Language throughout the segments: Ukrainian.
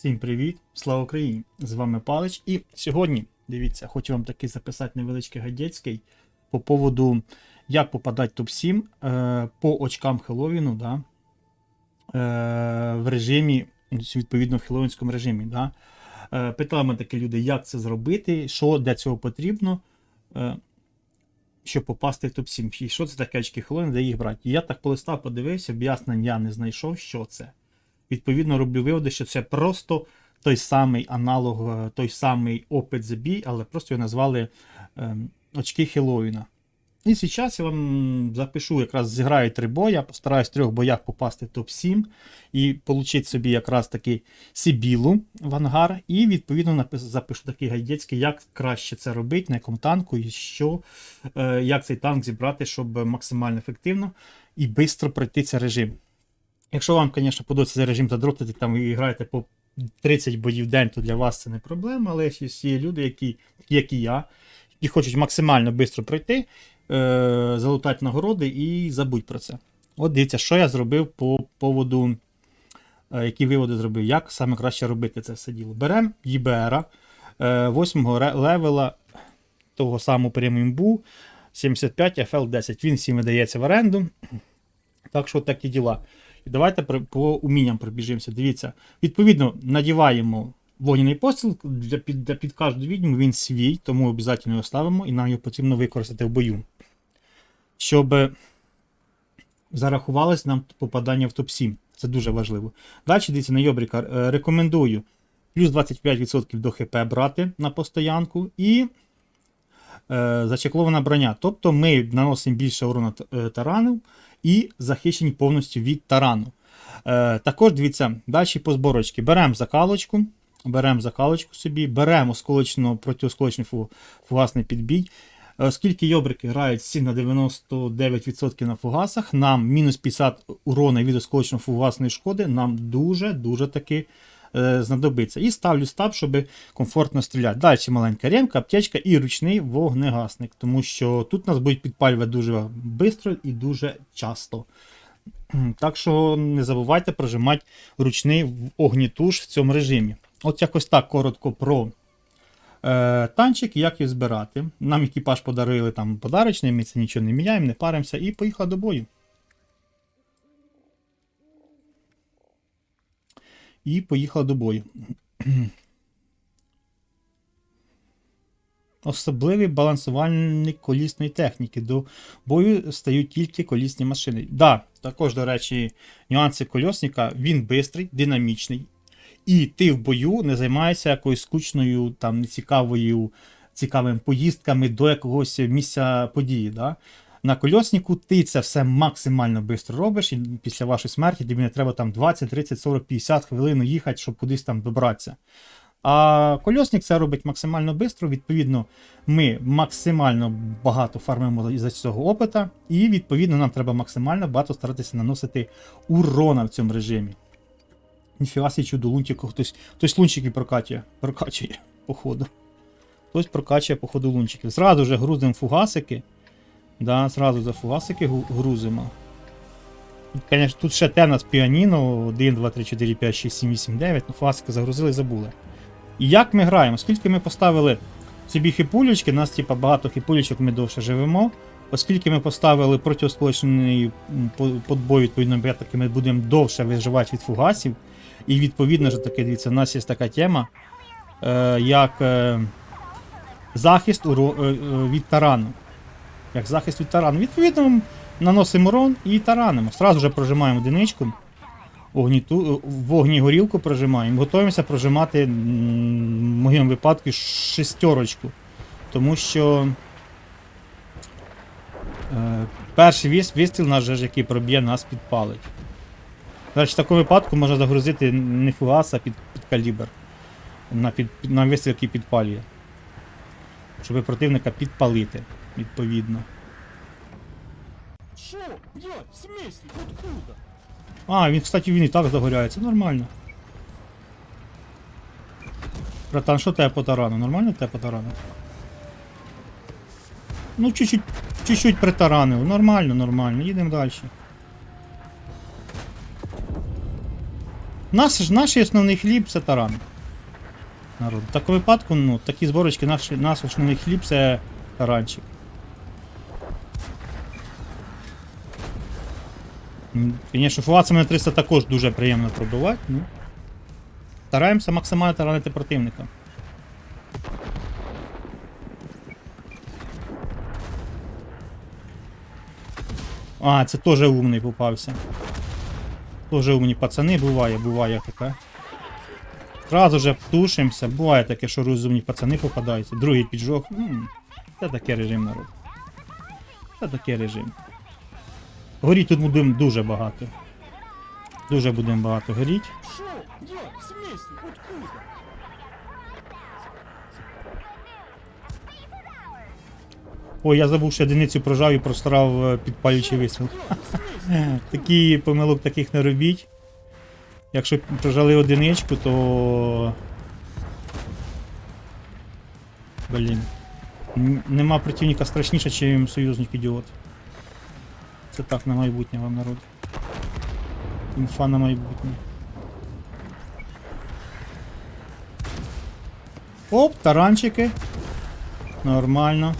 Всім привіт! Слава Україні! З вами Палич. І сьогодні, дивіться, хочу вам таки записати невеличкий гадєцький по поводу, як попадати топ-7 е, по очкам Хеллоуіну, да, е, в режимі, відповідно, в хеллоуінському режимі. Да. Е, питали мене такі люди, як це зробити, що для цього потрібно, е, щоб попасти в топ-7. І що це таке очки Хеллоуіну, де їх брати. Я так полистав, подивився, об'яснень я не знайшов, що це відповідно роблю виводи, що це просто той самий аналог, е, той самий опит забій, але просто його назвали ем, очки Хеллоуіна. І зараз я вам запишу, якраз зіграю три боя, постараюсь в трьох боях попасти в топ-7 і отримати собі якраз таки Сибілу в ангар. І відповідно запишу такий гайдецький, як краще це робити, на якому танку, і що, е, як цей танк зібрати, щоб максимально ефективно і швидко пройти цей режим. Якщо вам, звісно, подобається режим задропити, там ви граєте по 30 боїв в день, то для вас це не проблема, але є люди, які, як і я, які хочуть максимально швидко пройти, е, залутати нагороди і забудь про це. От дивіться, що я зробив по поводу, е, які виводи зробив, як саме краще робити це все діло. Беремо ЄБР 8 левела того самого преміумбу 75 FL10. Він всім видається в оренду. Так що такі діла. Давайте по умінням пробіжимося. Дивіться, відповідно, надіваємо вогняний постріл для під, для під кожну відьму він свій, тому обов'язково його ставимо і нам його потрібно використати в бою. Щоб е, зарахувалось нам попадання в топ-7. Це дуже важливо. Далі дивіться на Йобріка. е, Рекомендую плюс 25% до ХП брати на постоянку і е, зачеклована броня. Тобто ми наносимо більше е, тарану і захищені повністю від тарану. Е, також дивіться, далі по зборочці. Беремо закалочку, беремо закалочку собі, беремо осколочну протиосколочний фу- фугасний підбій. Е, Оскільки йобрики грають всі на 99% на фугасах, нам мінус 50 урона від осколочно фугасної шкоди нам дуже-дуже таки знадобиться. І ставлю стаб, щоб комфортно стріляти. Далі маленька ремка, аптечка і ручний вогнегасник, тому що тут нас будуть підпалювати дуже швидко і дуже часто. Так що не забувайте прожимати ручний огнітуш в цьому режимі. От якось так коротко про е, танчик, як їх збирати. Нам екіпаж подарили там подарочний, ми це нічого не міняємо, не паримося і поїхали до бою. І поїхали до бою. Особливий балансувальник колісної техніки. До бою стають тільки колісні машини. Да, також, до речі, нюанси кольосника, він бистрий, динамічний. І ти в бою не займаєшся якоюсь скучною, там, нецікавою, цікавими поїздками до якогось місця події. Да? На кольоснику ти це все максимально швидко робиш, і після вашої смерті тобі не треба там 20, 30, 40, 50 хвилин їхати, щоб кудись там добратися. А кольосник це робить максимально швидко. Відповідно, ми максимально багато фармимо за цього опита, і відповідно нам треба максимально багато старатися наносити урона в цьому режимі. Ніфіга сі чудо лунтику, хтось, хтось лунчики прокачує, прокачує, походу. Хтось прокачує, походу, лунчики. Зразу же грузимо фугасики. Да, зразу за фугасики грузимо. Тут, Конечно, тут ще те нас піаніно 1, 2, 3, 4, 5, 6, 7, 8, 9. Ну, фугасики загрузили і забули. І як ми граємо? Оскільки ми поставили собі хіпулючки, у нас типа багато хіпулючок, ми довше живемо. Оскільки ми поставили по- подбой, відповідно, бетки, ми будемо довше виживати від фугасів. І відповідно ж таки, дивіться, у нас є така тема, е, як е, захист е, е, від тарану. Як захист від тарану. Відповідно, наносимо урон і таранимо. Сразу же прожимаємо одиничку. Огніту, вогні горілку прожимаємо. Готуємося прожимати в моєму випадку шестерочку. Тому що е, перший вистріл наш, же який проб'є, нас підпалить. Речі, в такому випадку можна загрузити не фугас, а під, під калібр. На, під, на вистріл, який підпалює. Щоб противника підпалити, відповідно. Що? В смислі? Откуда? А, він, кстати, він і так загоряється, нормально. Братан, що тебе по тарану? Нормально тебе по тарану? Ну, чуть-чуть, чуть-чуть притаранив. Нормально, нормально. Їдемо далі. Наш, наш основний хліб це таран. Народ. В такому випадку, ну, такі зборочки, наш, наш основний хліб це таранчик. Звісно, фуацами на 300 також дуже приємно пробивати, ну. Стараємося максимально таранити противника. А, це теж умний попався. Тоже умні пацани, буває, буває таке. Зразу же тушимося, буває таке, що розумні пацани попадаються. Другий піджог. Це таке режим народ. Це таке режим. Горіть тут будемо дуже багато. Дуже будемо багато горіть. Ой, я забув, що одиницю прожав і прострав е, підпалюючий вистріл. Такі помилок таких не робіть. Якщо прожали одиничку, то. Блін. Нема противника страшніше, чим союзник ідіот. Це так на майбутнє вам народ. Інфа на майбутнє. Оп, таранчики. Нормально.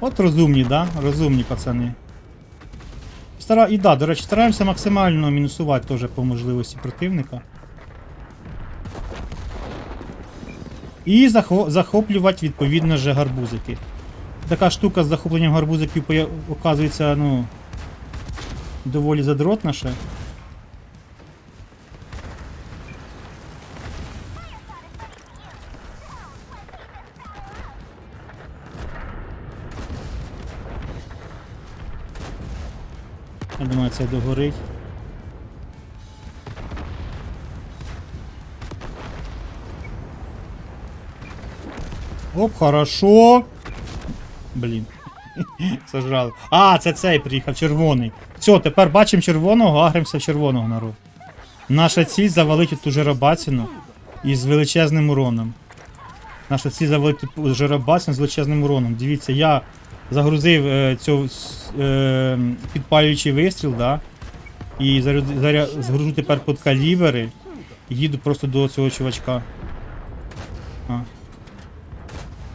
От розумні, да? Розумні пацани. Стара... І да, до речі, стараємося максимально мінусувати теж по можливості противника. І захоплювати відповідно же гарбузики. Така штука з захопленням гарбузиків оказується, ну. Доволі задротна ще. Я думаю, це догорить. Оп, хорошо. Блін. Сожрали. А, це цей приїхав, червоний. Все, тепер бачимо червоного, агримося в червоного народ. Наша ціль завалити ту жиробацину із величезним уроном. Наша ціль завалити жиробацину з величезним уроном. Дивіться, я загрузив е, цю е, підпалюючий вистріл, да? І згружу тепер під калібри їду просто до цього чувачка. А.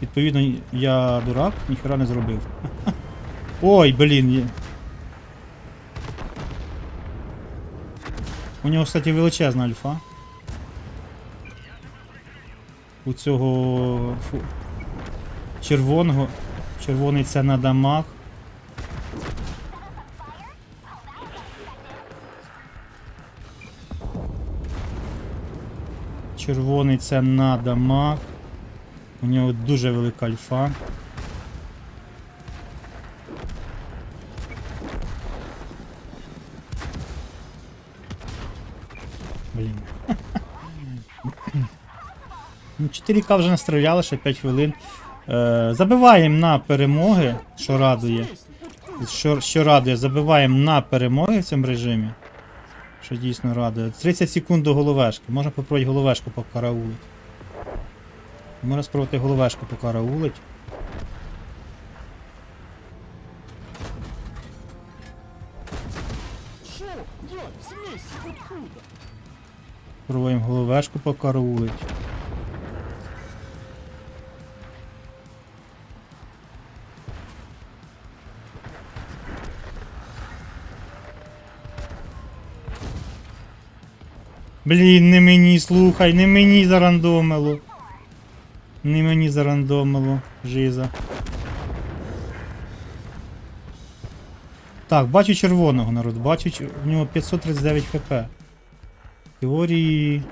Відповідно, я дурак, ніхера не зробив. Ой, блін. У нього, кстати, величезна альфа. У цього фу, червоного. Червоний це на дамаг. Червоний це на дамаг. У нього дуже велика альфа. Блін. Ну, 4К вже настріляли, ще 5 хвилин. Е, забиваємо на перемоги, що радує. Що, що радує, забиваємо на перемоги в цьому режимі. Що дійсно радує. 30 секунд до головешки. Можна попробувати головешку покараулити. Можна спробувати головешку покараулить. Шо? Як? В смысле? Откуда? Пробуємо головешку покараулить. Блін, не мені, слухай, не мені зарандомило. Не мені зарандомило, жиза. Так, бачу червоного народ, бачу, в нього 539 хп. Теорії.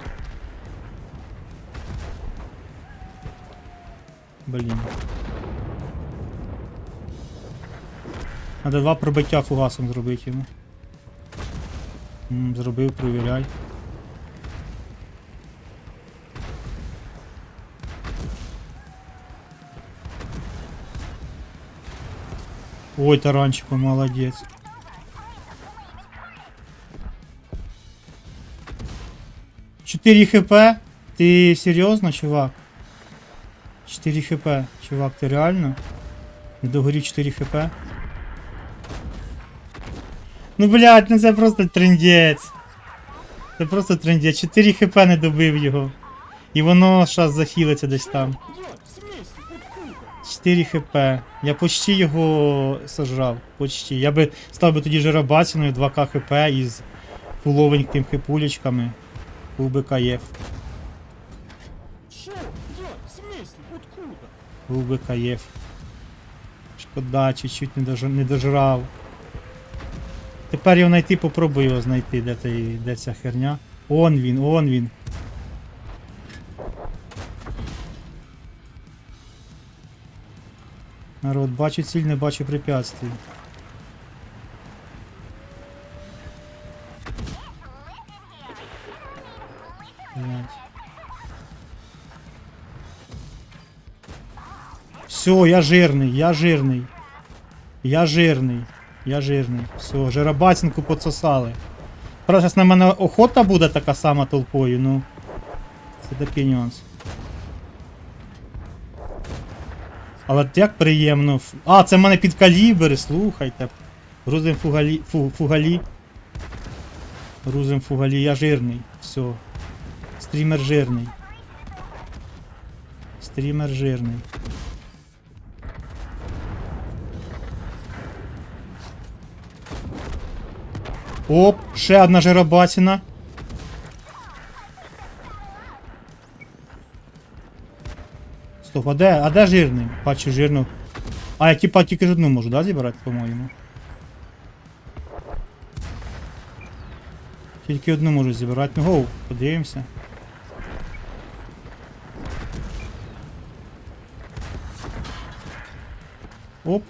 Блін. Надо два пробиття фугасом зробити йому. Зробив, провіряй. Ой, таранчику, молодець. Чотири хп? Ти серйозно, чувак? 4 хп. Чувак, ти реально? Не догорів 4 хп? Ну блядь, ну це просто трендець. Це просто трендець. 4 хп не добив його. І воно зараз захилиться десь там. 4 хп. Я почти його сожрав. Почти. Я би став би тоді жиробасіною 2к хп із фуловеньким хипулечками. Був би каєф. Був би каєф. Шкода, чуть-чуть не, дож... не дожрав. Тепер його знайти, попробую його знайти, де, той, де ця херня. Он він, он він. Народ, бачу ціль, не бачу препятствий. Все, я жирний, я жирний. Я жирний. Я жирний. Все, жиробатинку поцесали. Правда, зараз на мене охота буде така сама толпою, ну. Це такий нюанс. Але як приємно. А, це в мене під калібри, слухайте. Грузим фугалі. Фу, фугалі. Грузим фугалі, я жирний. Все. Стрімер жирний. Стрімер жирний. Оп, ще одна жиробасіна. Стоп, а де, а де жирний? Бачу жирну. А, я типа тільки ж одну можу, да, зібрати, по-моєму? Тільки одну можу зібрати. Ну гоу, подивимося. Оп.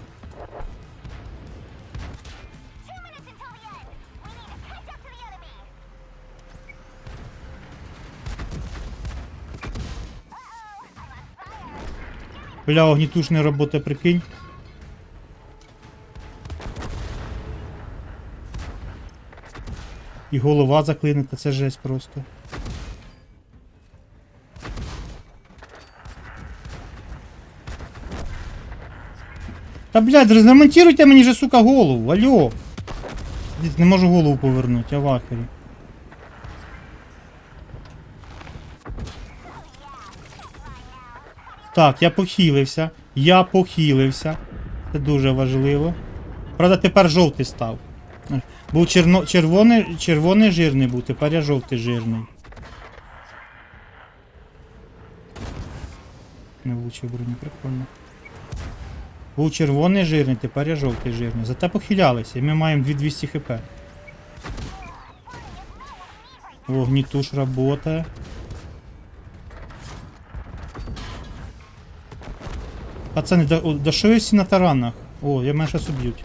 Бля, огнітушна робота, прикинь. І голова заклинета, це жесть просто. Та блядь, розремонтируйте мені же, сука, голову, алло. Не можу голову повернути, я в ахері. Так, я похилився. Я похилився. Це дуже важливо. Правда, тепер жовтий став. Був черно... червоний, червоний жирний був, тепер я жовтий жирний. Не влучив броню, прикольно. Був червоний жирний, тепер я жовтий жирний. Зате похилялися, і ми маємо 2200 хп. Вогнітуш работає. Пацани, да, о, да що ви на таранах? О, я мене щас уб'ють.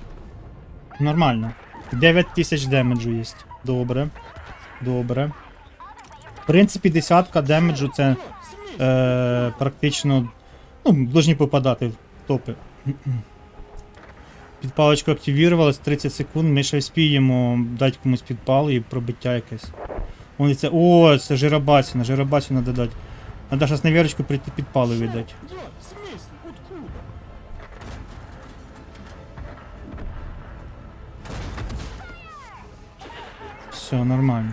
Нормально. 9000 демеджу є. Добре. Добре. В принципі, десятка демеджу це е, практично. Ну, должні попадати в топи. Підпалочку активірувалась 30 секунд, ми ще вспіємо дати комусь підпал і пробиття якесь. Це. О, це жиробасіна, жиробасіна додати. Надо зараз на вірочку прийти підпали видати. Все, нормально.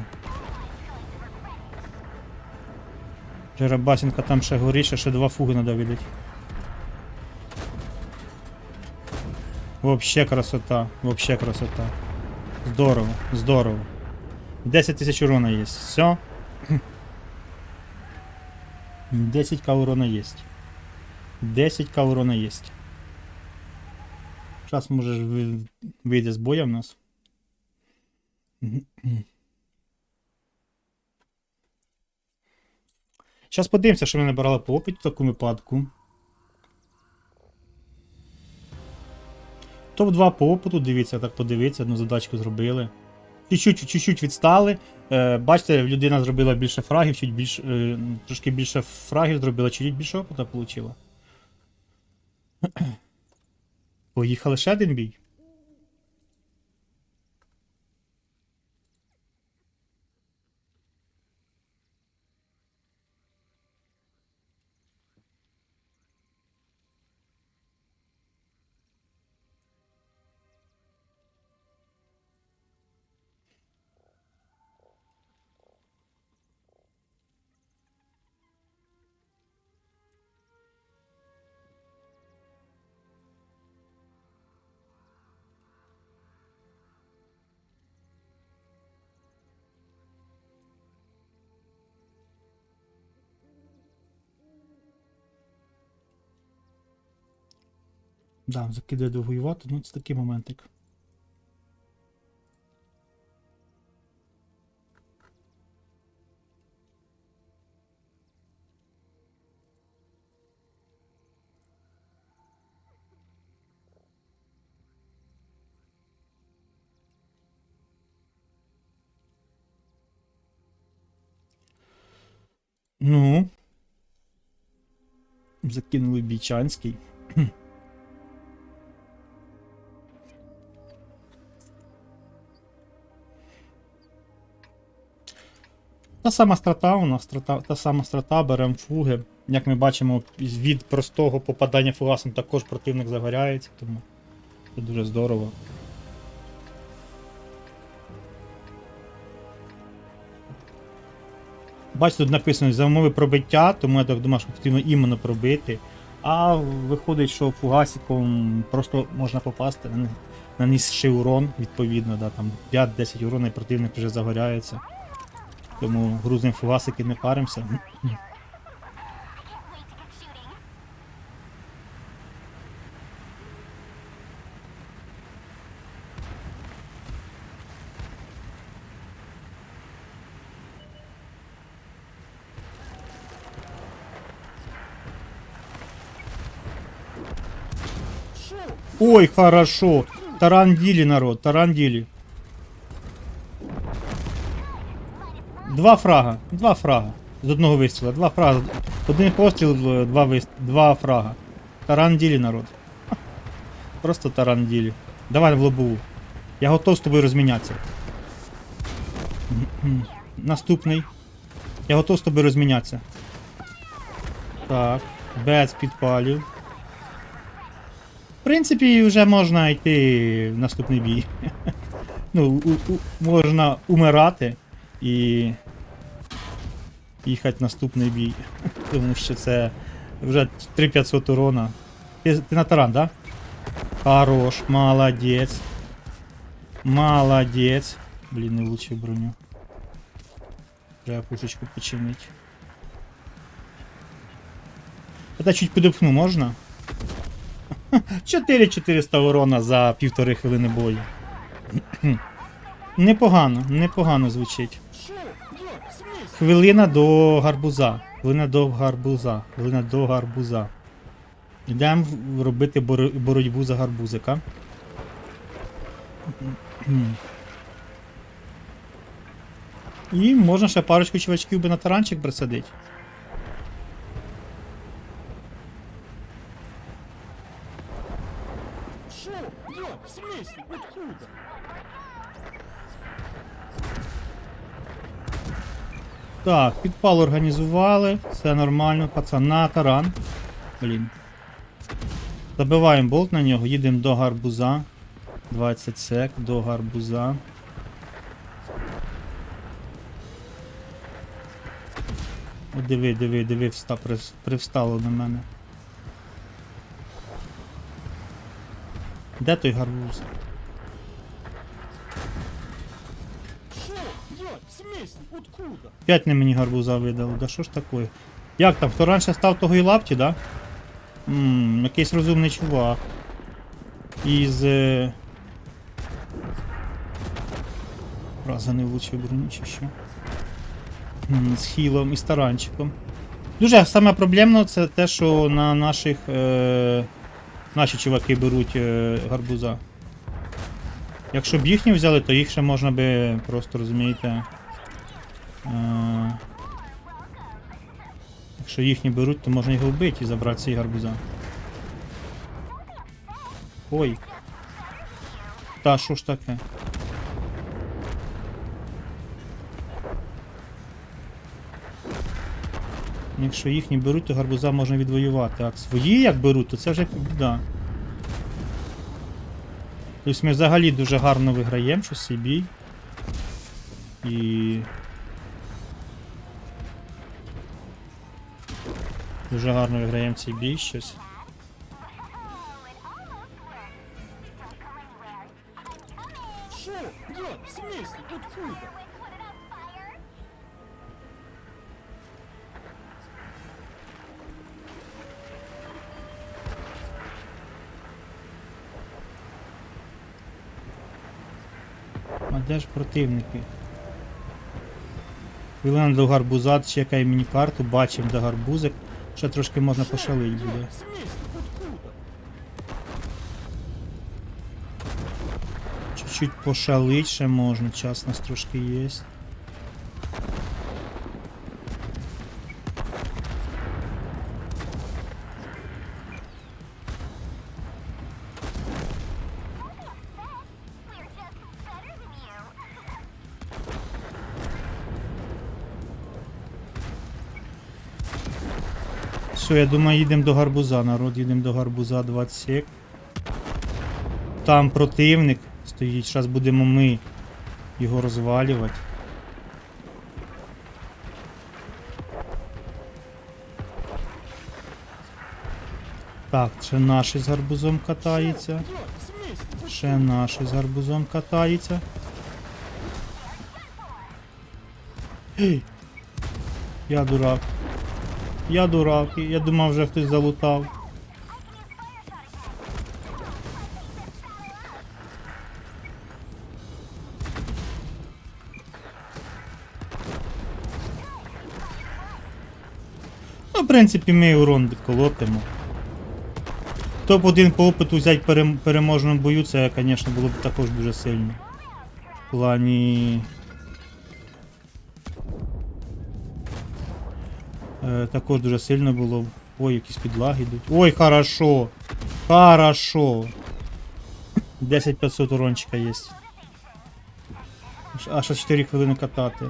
Жеребасінка там ще горить, ще, два фуги надо видати. Вообще красота, вообще красота. Здорово, здорово. 10 тысяч урона есть. Все. 10к урона есть. 10к урона. Сейчас можеш ви- вийде з боя в нас. Зараз подивимося, що ми набирали по опиту в такому випадку. Топ-2 по опиту, дивіться, так подивіться, одну задачку зробили. Чуть-чуть, відстали. Е, бачите, людина зробила більше фрагів, чуть більш, е, трошки більше фрагів зробила, чуть більше опиту отримала. Поїхали ще один бій. Да, закидає довоювати, ну це такий моментик. Ну. Закинули Бічанський. Та сама страта у нас, страта, та сама страта, беремо фуги. Як ми бачимо, від простого попадання фугасом також противник загоряється, тому це дуже здорово. Бачите, тут написано за умови пробиття, тому я так думаю, що потрібно іменно пробити. А виходить, що фугасиком просто можна попасти, нан- нанісши урон, відповідно, да, там 5-10 урон, і противник вже загоряється. Тому грузимо фугасики, не паримося. Шо? Ой, хорошо. Таранділі, народ, таранділі. Два фрага, два фрага. З одного вистріла, два фрага. Один постріл, два вис... два фрага. Таранділі, народ. Просто таранділі. Давай в лобову. Я готов з тобою розмінятися. Наступний. Я готов з тобою розмінятися. Так. Без підпалів. В принципі, вже можна йти в наступний бій. ну, у, у, можна умирати і їхати наступний бій. Тому що це вже 3500 урона. Ти, ти на таран, да? Хорош, молодець. Молодець. Блін, не влучив броню. Треба пушечку починити. Это чуть подопну можна? 4400 урона за півтори хвилини бою. непогано, непогано звучить. Хвилина до гарбуза. Хвилина до гарбуза. Хвилина до гарбуза. Йдемо робити боро- боротьбу за гарбузика. І можна ще парочку чувачків би на таранчик присадити. Шо? Як? В смысле? Откуда? Так, підпал організували, все нормально, пацан, на таран. Блін. Забиваємо болт на нього, їдемо до гарбуза. 20 сек до гарбуза. О, диви, диви, диви, вста, привстало на мене. Де той гарбуз? Смысле? Откуда? П'ять не мені гарбуза видали, да що ж таке? Як там, хто раніше став того і лапті, да? Ммм, якийсь розумний чувак. Із. Е... Раза не влучив броню чи що. М, З хілом і з таранчиком. Дуже саме проблемно це те, що на наших. Е... Наші чуваки беруть е... гарбуза. Якщо б їхні взяли, то їх ще можна би просто розумієте. Е, Якщо їхні беруть, то можна його вбити і забрати цей гарбуза. Ой. Та що ж таке? Якщо їхні беруть, то гарбуза можна відвоювати. А свої як беруть, то це вже біда. Тобто ми взагалі дуже гарно виграємо, що цей бій. І. Дуже гарно виграємо цей бій щось. Шо? Як? В? А де ж противники? Хвилина до гарбуза чекає міні-карту, бачимо до гарбузик. Ще трошки можна пошалить буде. Чуть-чуть пошалить ще можна, час у нас трошки є. Все, я думаю, їдемо до гарбуза, народ, їдемо до гарбуза 20 сек. Там противник стоїть, зараз будемо ми його розвалювати. Так, ще наш з гарбузом катається. Ще наш з гарбузом катається. Я дурак. Я дурак, я думав вже хтось залутав. Ну, в принципі, ми урон відколотимо. Топ-1 по опиту взяти перем- переможному бою, це, звісно, було б також дуже сильно. В плані. Також дуже сильно було. Ой, якісь підлаги йдуть. Ой, хорошо! Хорошо! 10500 урончика є. Аж 4 хвилини катати.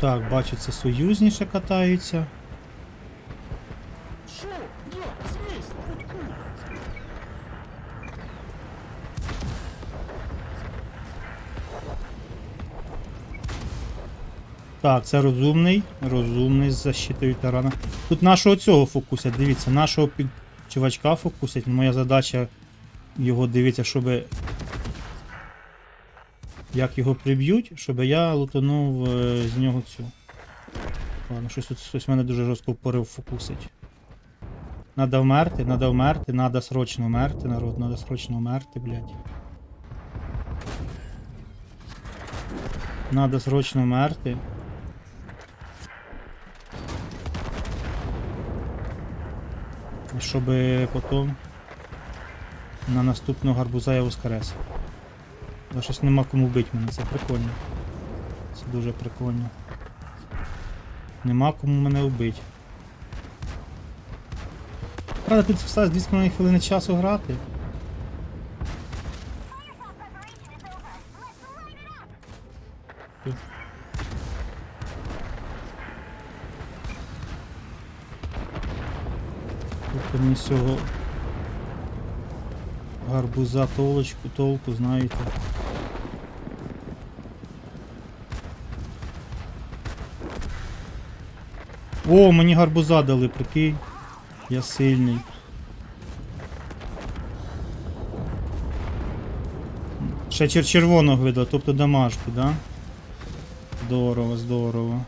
Так, бачу, це союзніше катаються. Так, це розумний. Розумний защитою тарана. Тут нашого цього фокусять, дивіться, нашого під чувачка фокусять. Моя задача його дивіться, щоб. Як його приб'ють, щоб я лутанув е, з нього цю. Ладно, щось тут хтось мене дуже жорстко впорив фокусить. Надо вмерти, надо вмерти, надо срочно вмерти, народ, надо срочно вмерти, блядь. Надо срочно вмерти. Щоб потім на наступного гарбуза я воскрес. Але щось нема кому вбити мене, це прикольно. Це дуже прикольно. Нема кому мене вбити. Правда, тут осталось 2,5 хвилини часу грати. Тут мені з цього гарбуза толочку, толку, знаєте. О, мені гарбуза дали, прикинь. Я сильний. Ще чер червоного вида, тобто домашку, да? Здорово, здорово.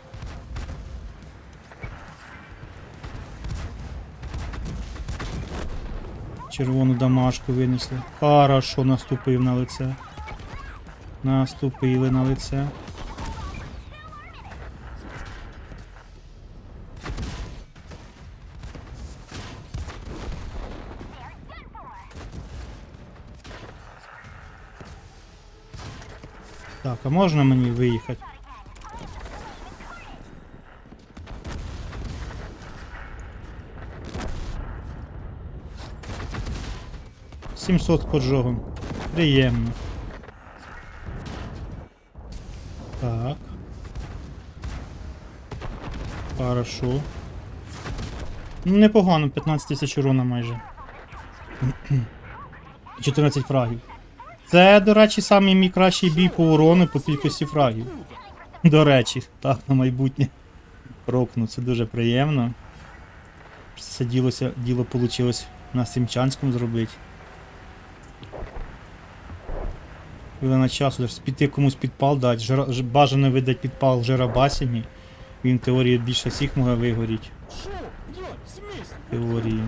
Червону домашку винесли. Хорошо, наступив на лице. Наступили на лице. Так, а можна мені виїхати? Сімсот поджогом. Приємно. Так. Хорошо. Ну, непогано, 15 тисяч урона майже. 14 фрагів. Це, до речі, самий мій кращий бій по урону по кількості фрагів. До речі, так, на майбутнє. Рокну, це дуже приємно. Це ділося, діло вийшло на Сімчанському зробити. Хвилина часу, піти комусь підпал дати, жара, ж- бажано видати підпал Жерабасіні. Він в теорії більше всіх може вигоріти. В теорії.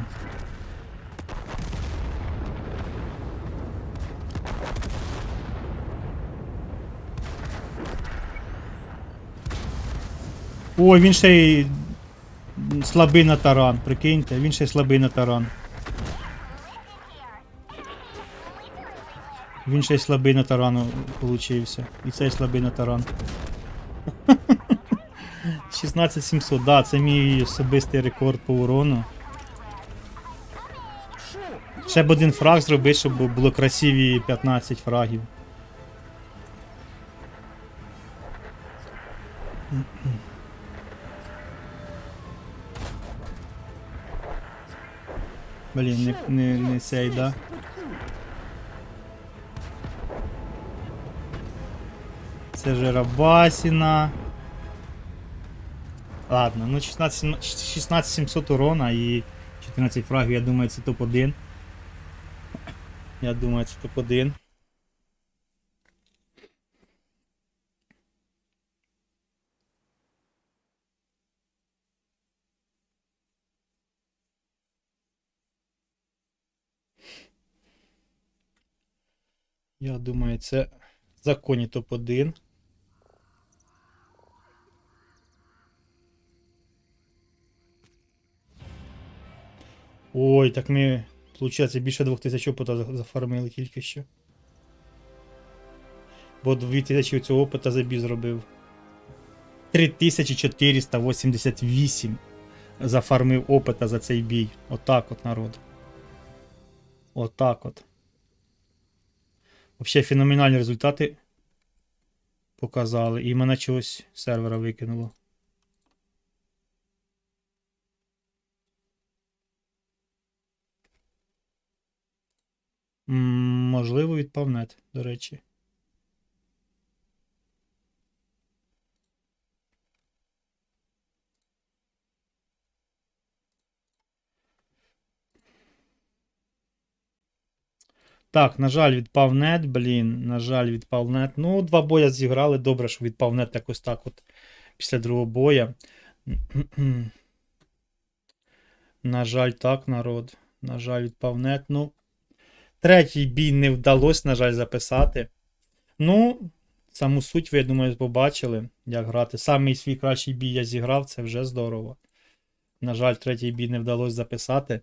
Ой, він ще й слабий на таран, прикиньте, він ще й слабий на таран. Він ще й слабий на тарану получився. І цей слабий на таран. 16700, да, це мій особистий рекорд по урону. Ще б один фраг зробити, щоб було красиві 15 фрагів. Блін, не, не, не цей, да? Це Жерабасіна. Ладно, ну 16, 16700 урона і 14 фрагів, я думаю, це топ-1. Я думаю, це топ-1. Я думаю, це законі топ-1. Ой, так ми, виходить, більше 2000 опита зафармили тільки що. Бо 2000 цього опита забій зробив. 3488 зафармив опита за цей бій. Отак от народ. Отак от. Взагалі феноменальні результати показали. І мене чогось сервера викинуло. Можливо, відпав нет, до речі. Так, на жаль, відпав нет, блін. На жаль, відпав нет. Ну, два боя зіграли. Добре, що відпав нет якось так от після другого боя. На жаль, так, народ. На жаль, відпав нет. Ну, третій бій не вдалося, на жаль, записати. Ну, саму суть ви, я думаю, побачили, як грати. Самий свій кращий бій я зіграв, це вже здорово. На жаль, третій бій не вдалося записати.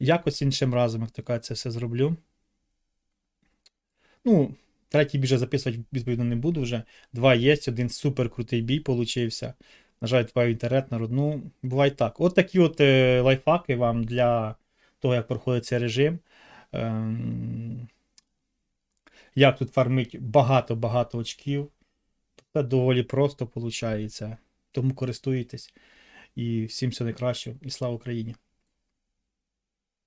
Якось іншим разом, як кажуть, це все зроблю. Ну, третій бій вже записувати, відповідно, не буду вже. Два є, один супер крутий бій получився. На жаль, відпав інтернет народ. Ну, буває так. От такі от е, лайфхаки вам для того, як проходить цей режим. Ем, як тут фармить багато-багато очків. Це доволі просто виходить. Тому користуйтесь. І всім все найкраще. І слава Україні!